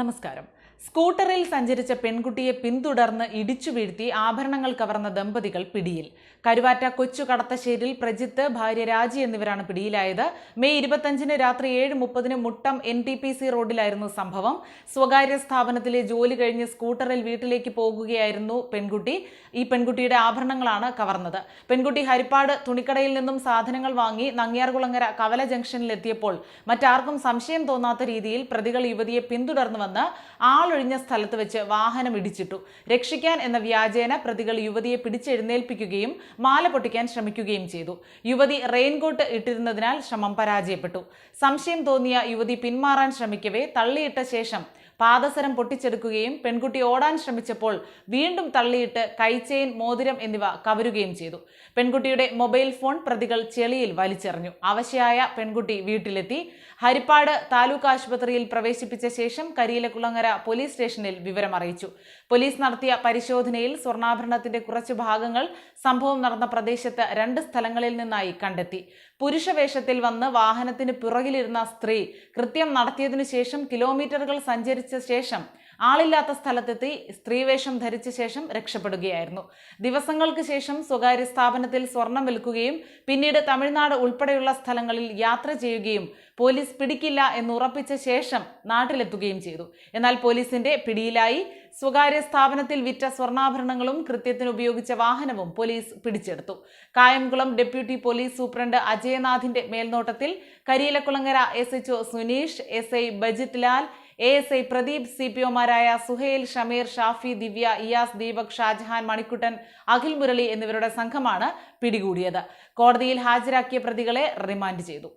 നമസ്കാരം. സ്കൂട്ടറിൽ സഞ്ചരിച്ച പെൺകുട്ടിയെ പിന്തുടർന്ന് ഇടിച്ചു വീഴ്ത്തി ആഭരണങ്ങൾ കവർന്ന ദമ്പതികൾ പിടിയിൽ. കരുവാറ്റ കൊച്ചു കടത്തശ്ശേരിൽ പ്രജിത്ത് ഭാര്യ രാജി എന്നിവരാണ് പിടിയിലായത്. മെയ് ഇരുപത്തഞ്ചിന് രാത്രി ഏഴ് മുപ്പതിന് Muttam N T P C റോഡിലായിരുന്നു സംഭവം. സ്വകാര്യ സ്ഥാപനത്തിലെ ജോലി കഴിഞ്ഞ് സ്കൂട്ടറിൽ വീട്ടിലേക്ക് പോകുകയായിരുന്നു പെൺകുട്ടി. ഈ പെൺകുട്ടിയുടെ ആഭരണങ്ങളാണ് കവർന്നത്. പെൺകുട്ടി ഹരിപ്പാട് തുണിക്കടയിൽ നിന്നും സാധനങ്ങൾ വാങ്ങി നങ്ങിയാർകുളങ്ങര കവല ജംഗ്ഷനിലെത്തിയപ്പോൾ മറ്റാർക്കും സംശയം തോന്നാത്ത രീതിയിൽ പ്രതികൾ യുവതിയെ പിന്തുടർന്നു വന്ന് ആളൊഴിഞ്ഞ സ്ഥലത്ത് വെച്ച് വാഹനം ഇടിച്ചിട്ടു. രക്ഷിക്കാൻ എന്ന വ്യാജേന പ്രതികൾ യുവതിയെ പിടിച്ചെഴുന്നേൽപ്പിക്കുകയും മാല പൊട്ടിക്കാൻ ശ്രമിക്കുകയും ചെയ്തു. യുവതി റെയിൻകോട്ട് ഇട്ടിരുന്നതിനാൽ ശ്രമം പരാജയപ്പെട്ടു. സംശയം തോന്നിയ യുവതി പിന്മാറാൻ ശ്രമിക്കവേ തള്ളിയിട്ട ശേഷം പാദസരം പൊട്ടിച്ചെടുക്കുകയും പെൺകുട്ടി ഓടാൻ ശ്രമിച്ചപ്പോൾ വീണ്ടും തള്ളിയിട്ട് കൈച്ചെയിൻ മോതിരം എന്നിവ കവരുകയും ചെയ്തു. പെൺകുട്ടിയുടെ മൊബൈൽ ഫോൺ പ്രതികൾ ചെളിയിൽ വലിച്ചെറിഞ്ഞു. അവശയായ പെൺകുട്ടി വീട്ടിലെത്തി. ഹരിപ്പാട് താലൂക്ക് ആശുപത്രിയിൽ പ്രവേശിപ്പിച്ച ശേഷം കരിയിലക്കുളങ്ങര പോലീസ് സ്റ്റേഷനിൽ വിവരം അറിയിച്ചു. പോലീസ് നടത്തിയ പരിശോധനയിൽ സ്വർണാഭരണത്തിന്റെ കുറച്ച് ഭാഗങ്ങൾ സംഭവം നടന്ന പ്രദേശത്ത് രണ്ട് സ്ഥലങ്ങളിൽ നിന്നായി കണ്ടെത്തി. പുരുഷവേഷത്തിൽ വന്ന് വാഹനത്തിന് പിറകിലിരുന്ന സ്ത്രീ കൃത്യം നടത്തിയതിനു ശേഷം കിലോമീറ്ററുകൾ സഞ്ചരിച്ച ശേഷം ആളില്ലാത്ത സ്ഥലത്തെത്തി സ്ത്രീവേഷം ധരിച്ച ശേഷം രക്ഷപ്പെടുകയായിരുന്നു. ദിവസങ്ങൾക്ക് ശേഷം സ്വകാര്യ സ്ഥാപനത്തിൽ സ്വർണം വിൽക്കുകയും പിന്നീട് തമിഴ്നാട് ഉൾപ്പെടെയുള്ള സ്ഥലങ്ങളിൽ യാത്ര ചെയ്യുകയും പോലീസ് പിടിക്കില്ല എന്ന് ഉറപ്പിച്ച ശേഷം നാട്ടിലെത്തുകയും ചെയ്തു. എന്നാൽ പോലീസിന്റെ പിടിയിലായി സ്വകാര്യ സ്ഥാപനത്തിൽ വിറ്റ സ്വർണാഭരണങ്ങളും കൃത്യത്തിന് ഉപയോഗിച്ച വാഹനവും പോലീസ് പിടിച്ചെടുത്തു. കായംകുളം ഡെപ്യൂട്ടി പോലീസ് സൂപ്രണ്ട് അജയനാഥിന്റെ മേൽനോട്ടത്തിൽ Kariyilakulangara S H O Suneesh S I Bajith Lal A S I Pradeep C P ഒമാരായ Suhail Shameer Shafi Divya Iyas Deepak Shajahan Manikuttan Akhil Murali എന്നിവരുടെ സംഘമാണ് പിടികൂടിയത്. കോടതിയിൽ ഹാജരാക്കിയ പ്രതികളെ റിമാൻഡ് ചെയ്തു.